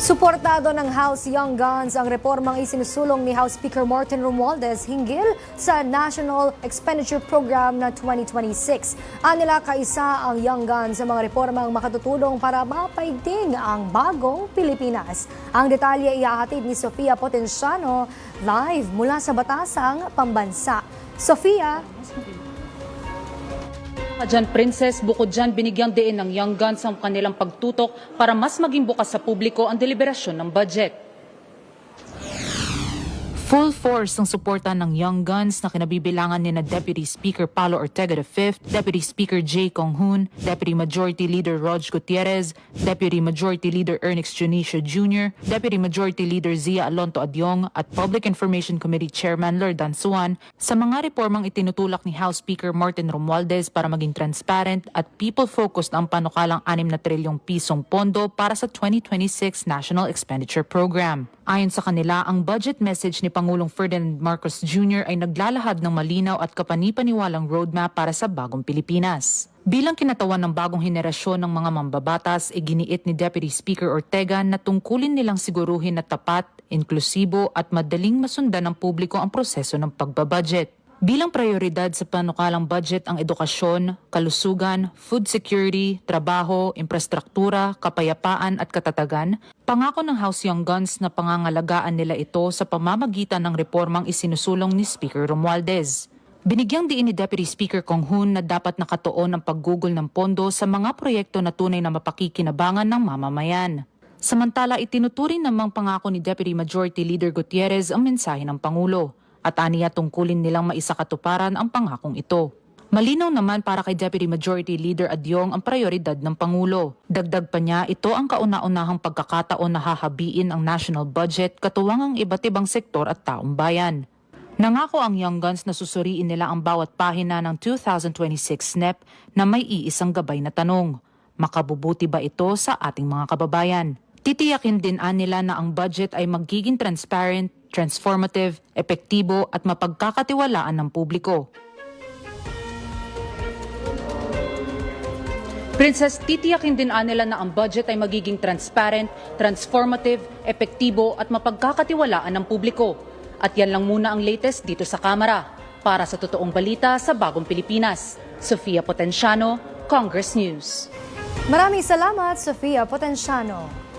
Suportado ng House Young Guns ang reformang isinusulong ni House Speaker Martin Romualdez hinggil sa National Expenditure Program na 2026. Anila kaisa ang Young Guns sa mga reformang makatutulong para mapaigting ang bagong Pilipinas. Ang detalye ihahatid ni Sofia Potenciano live mula sa Batasang Pambansa. Sofia, Dyan, Princess, bukod dyan, binigyang diin ng Young Guns ang kanilang pagtutok para mas maging bukas sa publiko ang deliberasyon ng budget. Full force ang suporta ng Young Guns na kinabibilangan ni na Deputy Speaker Paulo Ortega V, Deputy Speaker Jay Conghun, Deputy Majority Leader Rog Gutierrez, Deputy Majority Leader Ernest Junicio Jr., Deputy Majority Leader Zia Alonto Adyong at Public Information Committee Chairman Lord Dansuan sa mga reformang itinutulak ni House Speaker Martin Romualdez para maging transparent at people-focused ang panukalang 6 na trilyong pisong pondo para sa 2026 National Expenditure Program. Ayon sa kanila, ang budget message ni Pangulong Ferdinand Marcos Jr. ay naglalahad ng malinaw at kapanipaniwalang roadmap para sa bagong Pilipinas. Bilang kinatawan ng bagong henerasyon ng mga mambabatas, iginiit ni Deputy Speaker Ortega na tungkulin nilang siguruhin na tapat, inklusibo at madaling masundan ng publiko ang proseso ng pagbabudget. Bilang prioridad sa panukalang budget ang edukasyon, kalusugan, food security, trabaho, infrastruktura, kapayapaan at katatagan, pangako ng House Young Guns na pangangalagaan nila ito sa pamamagitan ng reformang isinusulong ni Speaker Romualdez. Binigyang diin ni Deputy Speaker Kong Hoon na dapat nakatuon ang paggugol ng pondo sa mga proyekto na tunay na mapakikinabangan ng mamamayan. Samantala, itinuturing namang pangako ni Deputy Majority Leader Gutierrez ang mensahe ng Pangulo at aniya tungkulin nilang maisakatuparan ang pangakong ito. Malinaw naman para kay Deputy Majority Leader Adyong ang prioridad ng Pangulo. Dagdag pa niya, ito ang kauna-unahang pagkakataon na hahabiin ang national budget katuwang ang iba't ibang sektor at taong bayan. Nangako ang Young Guns na susuriin nila ang bawat pahina ng 2026 SNEP na may iisang gabay na tanong. Makabubuti ba ito sa ating mga kababayan? Titiyakin din nila na ang budget ay magiging transparent, transformative, epektibo at mapagkakatiwalaan ng publiko. Princess, titiyakin din nila na ang budget ay magiging transparent, transformative, epektibo at mapagkakatiwalaan ng publiko. At yan lang muna ang latest dito sa Kamara. Para sa totoong balita sa Bagong Pilipinas, Sofia Potenciano, Congress News. maraming salamat Sofia Potenciano.